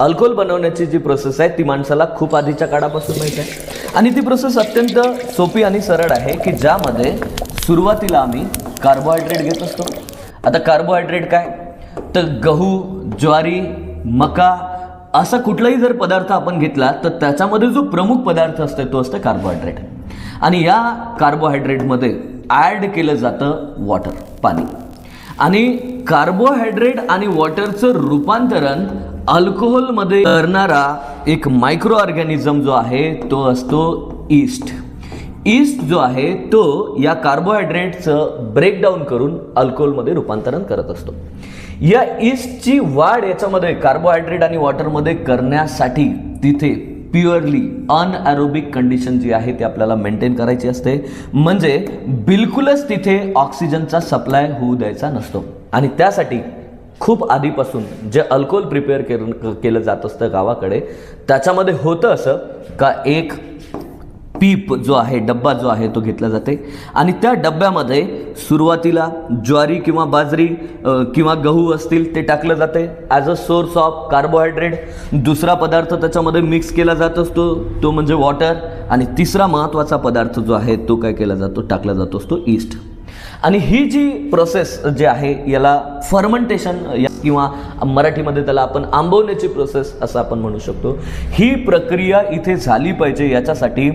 Alcohol बनवण्याची जी process आहे ती माणसाला खूप आधीच्या काळापासून माहीत आहे. आणि ती प्रोसेस अत्यंत सोपी आणि सरळ आहे की ज्यामध्ये सुरुवातीला आम्ही कार्बोहायड्रेट घेत असतो. आता कार्बोहायड्रेट काय? तर गहू ज्वारी मका असा कुठलाही जर पदार्थ आपण घेतला तर त्याच्यामध्ये जो प्रमुख पदार्थ असतो तो असतो कार्बोहायड्रेट आणि या कार्बोहायड्रेटमध्ये ॲड केलं जातं वॉटर पाणी. आणि कार्बोहायड्रेट आणि वॉटरचं रूपांतरण अल्कोहोलमध्ये करणारा एक मायक्रो ऑर्गॅनिझम जो आहे तो असतो ईस्ट ईस्ट जो आहे तो या कार्बोहायड्रेटचं ब्रेकडाऊन करून अल्कोहोलमध्ये रूपांतरण करत असतो. या ईस्टची वाढ याच्यामध्ये कार्बोहायड्रेट आणि वॉटरमध्ये करण्यासाठी तिथे प्युअरली अनॲरोबिक कंडिशन जी आहे ती आपल्याला मेंटेन करायची असते. म्हणजे बिलकुलच तिथे ऑक्सिजनचा सप्लाय होऊ द्यायचा नसतो. आणि त्यासाठी खूप आधीपासून जे अल्कोहोल प्रिपेअर केलं केलं जात असतं गावाकडे त्याच्यामध्ये होतं असं का एक पीप जो आहे डब्बा जो आहे तो घेतला जाते. आणि त्या डब्यामध्ये सुरुवातीला ज्वारी किंवा बाजरी किंवा गहू असतील ते टाकलं जाते. As a source of carbohydrate दुसरा पदार्थ त्याच्यामध्ये मिक्स केला जात असतो तो म्हणजे वॉटर आणि तिसरा महत्त्वाचा पदार्थ जो आहे तो काय केला जातो टाकला जात असतो ईस्ट आणि ही जी प्रोसेस जी आहे याला फर्मंटेशन किंवा मराठीमध्ये त्याला आपण आंबवण्याची प्रोसेस असं आपण म्हणू शकतो. ही प्रक्रिया इथे झाली पाहिजे याच्यासाठी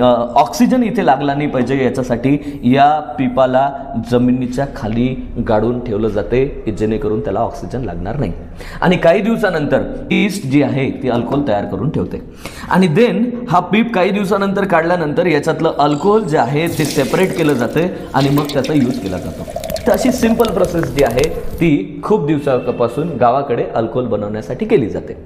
ऑक्सिजन इथे लागला नाही पाहिजे याच्यासाठी या पिपाला जमिनीच्या खाली गाडून ठेवलं जाते की जेणेकरून त्याला ऑक्सिजन लागणार नाही. आणि काही दिवसानंतर ईस्ट जी आहे ती अल्कोहोल तयार करून ठेवते. आणि देन हा पीप काही दिवसानंतर काढल्यानंतर याच्यातलं अल्कोहोल जे आहे ते सेपरेट केलं जाते आणि मग त्याचा यूज केला जातो. तर अशी सिंपल प्रोसेस जी आहे ती खूप दिवसापासून गावाकडे अल्कोहोल बनवण्यासाठी केली जाते.